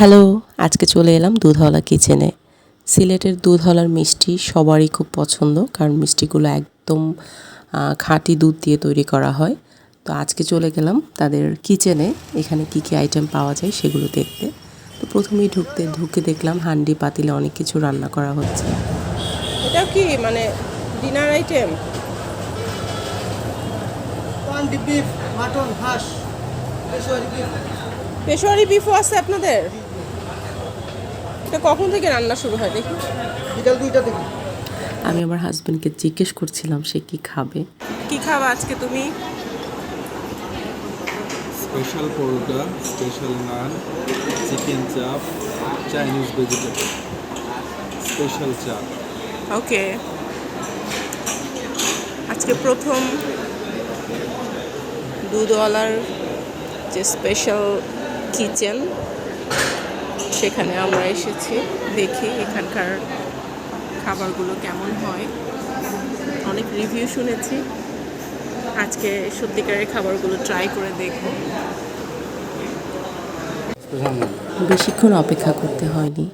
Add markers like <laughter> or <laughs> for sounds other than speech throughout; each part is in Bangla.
হ্যালো আজকে চলে এলাম দুধওয়ালা কিচেনে। সিলেটের দুধওয়ালার মিষ্টি সবারই খুব পছন্দ কারণ মিষ্টিগুলো একদম খাঁটি দুধ দিয়ে তৈরি করা হয়। তো আজকে চলে গেলাম তাদের কিচেনে এখানে কি কি আইটেম পাওয়া যায় সেগুলো দেখতে। তো প্রথমেই ঢুকতে ঢুকে দেখলাম হান্ডি পাতিলে অনেক কিছু রান্না করা হচ্ছে। এটা কি মানে dinner item? পান্ডি beef mutton Peshawari beef. Peshawari বিফও আছে আপনাদের? এটা কখন থেকে রান্না শুরু হয় দেখি? বিকাল দুইটা থেকে। আমি আমার হাজব্যান্ডকে জিজ্ঞেস করছিলাম সে কি খাবে। কি খাবা আজকে তুমি? Special paratha special naan chicken chaap Chinese vegetable special চা ওকে আজকে প্রথম দুধওয়ালার যে স্পেশাল কিচেন সেখানে আমরা এসেছি, দেখি এখানকার খাবারগুলো কেমন হয়। অনেক রিভিউ শুনেছি। আজকে সত্যিকারের খাবারগুলো ট্রাই করে দেখব। বেশিক্ষণ অপেক্ষা করতে হয়নি।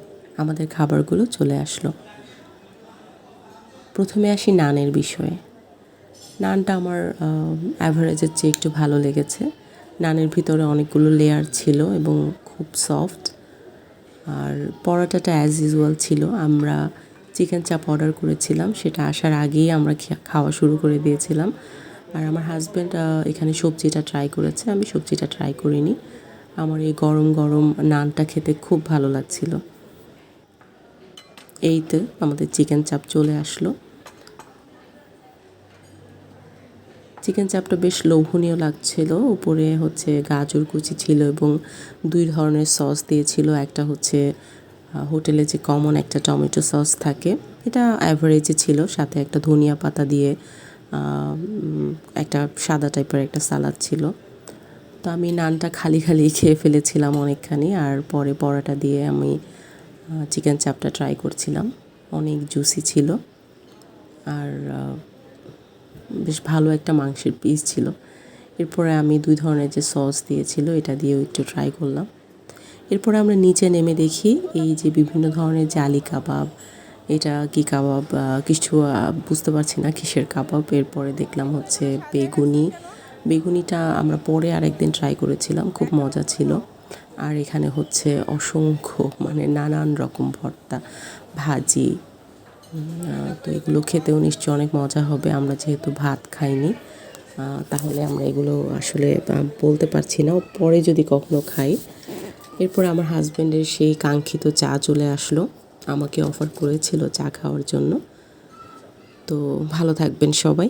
আমাদের খাবারগুলো চলে আসলো। প্রথমে আসি নানের বিষয়ে। নানটা আমার অ্যাভারেজের চেয়ে একটু ভালো লেগেছে। নানের ভিতরে অনেকগুলো লেয়ার ছিল এবং খুব সফট আর পরোটাটা অ্যাজ ইউজুয়াল ছিল। আমরা চিকেন চাপ অর্ডার করেছিলাম, সেটা আসার আগেই আমরা খাওয়া শুরু করে দিয়েছিলাম। আর আমার হাজব্যান্ড এখানে সবজিটা ট্রাই করেছে, আমি সবজিটা ট্রাই করিনি। আমার এই গরম গরম নানটা খেতে খুব ভালো লাগছিল। এই তো আমাদের চিকেন চাপ চলে আসলো। চিকেন চাপটা বেশ লোভনীয় লাগছিল। উপরে হচ্ছে গাজর কুচি ছিল এবং দুই ধরনের সস দিয়েছিল। একটা হচ্ছে হোটেলে যে কমন একটা টমেটো সস থাকে, এটা অ্যাভারেজে ছিল। সাথে একটা ধনিয়া পাতা দিয়ে একটা সাদা টাইপের একটা সালাদ ছিল। তো আমি নানটা খালি খালি <laughs> খেয়ে ফেলেছিলাম অনেকখানি। আর পরে পরোটা দিয়ে আমি চিকেন চাপটা ট্রাই করছিলাম। অনেক জুসি ছিল। আর বেশ ভালো একটা মাংসের পিস ছিল। এরপরে আমি দুই ধরনের যে সস দিয়েছিল, এটা দিয়েও একটু ট্রাই করলাম। এরপরে আমরা নিচে নেমে দেখি এই যে বিভিন্ন ধরনের জালি কাবাব, এটা কি কাবাব কিছু বুঝতে পারছি না কিসের কাবাব। এরপরে দেখলাম হচ্ছে বেগুনি। বেগুনিটা আমরা পরে আরেকদিন ট্রাই করেছিলাম, খুব মজা ছিল। আর এখানে হচ্ছে অসংখ্য মানে নানান রকম ভর্তা, ভাজি তো এগুলো খেতেও নিশ্চয় অনেক মজা হবে। আমরা যেহেতু ভাত খাইনি তাহলে আমরা এগুলো আসলে বলতে পারছি না। পরে যদি কখনো খাই, এরপর আমার হাজব্যান্ডের সেই কাঙ্ক্ষিত চা চলে আসলো, আমাকে অফার করেছিল চা খাওয়ার জন্য। তো ভালো থাকবেন সবাই।